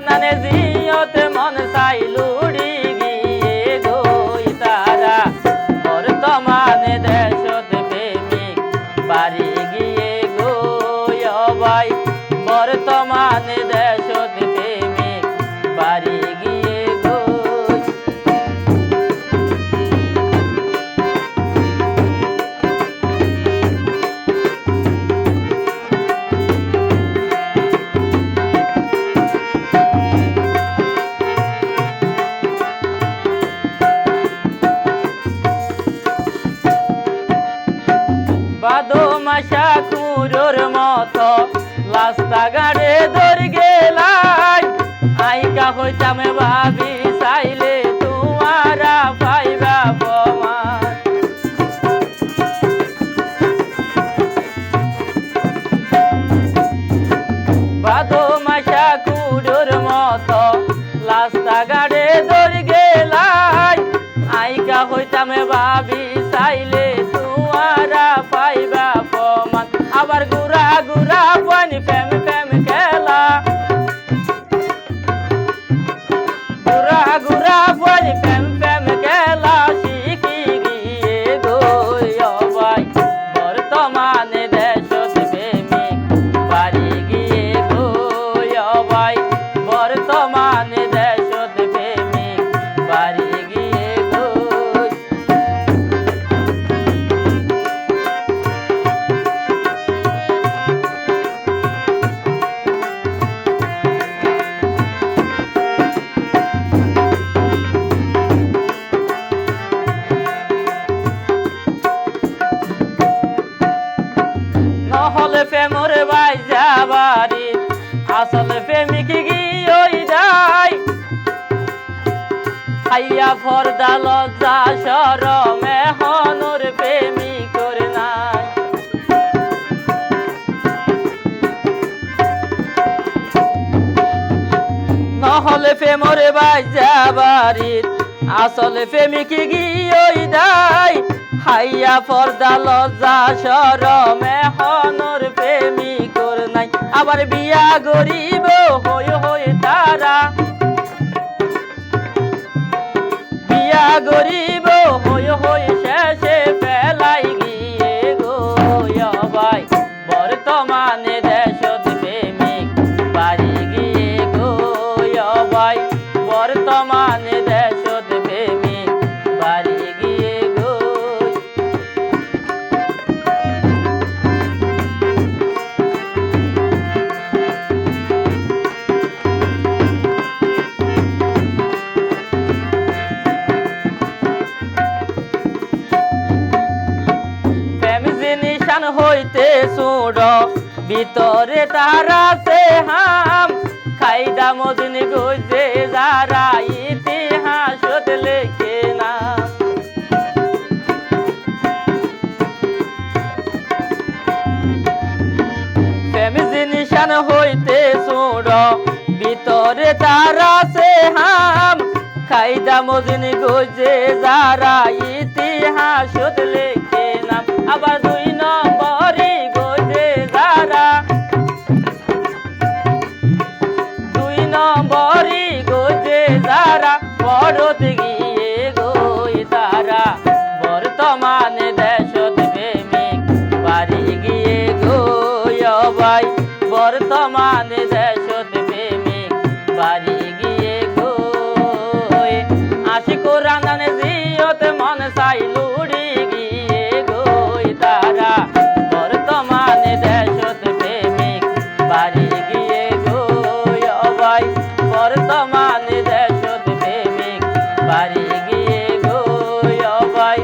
রানানে জিয়তে মন চাইলুড়ি গিয়ে গই তারা। বর্তমানে দেশত প্রেমিক বাড়ি গিয়ে গই অবাই। বাদো মাসা খুরোর মতো লাস্তা গাড়ে আসলে প্রেমিক গিয়ে যাই। খাইয়া ফর্দা সরমে হনুর প্রেমিকর নাই। নহলে প্রেমরে বাই যাবারিত আসলে প্রেমিক গিয়ে দাই হাইয়া পর্দা লজ্জা সরমে হনর প্রেমিকর আবার বিয়া গরিব হয়ে হয়ে তারা। বিয়া গরিব জিনিসান হইতে সুড় ভিতরে তারা সে হাম। খাইদা মদিন গুজে যারা ইতিহাস লেখে না। জিনিসান হইতে সুড় ভিতরে তারা সে হাম। খাইদা মদিন গুজে যারা ইতিহাস লেখে নাম আবার দুই বর্তমানে দেশত প্রেমিক, বাড়ি গিয়ে গই ভাই বর্তমানে দেশত প্রেমিক, বাড়ি গিয়ে গই। আশিক রান্দানে জিয়ত মন গিয়ে তারা। বর্তমানে দেশত প্রেমিক, বাড়ি গিয়ে গিয়ে গই ভাই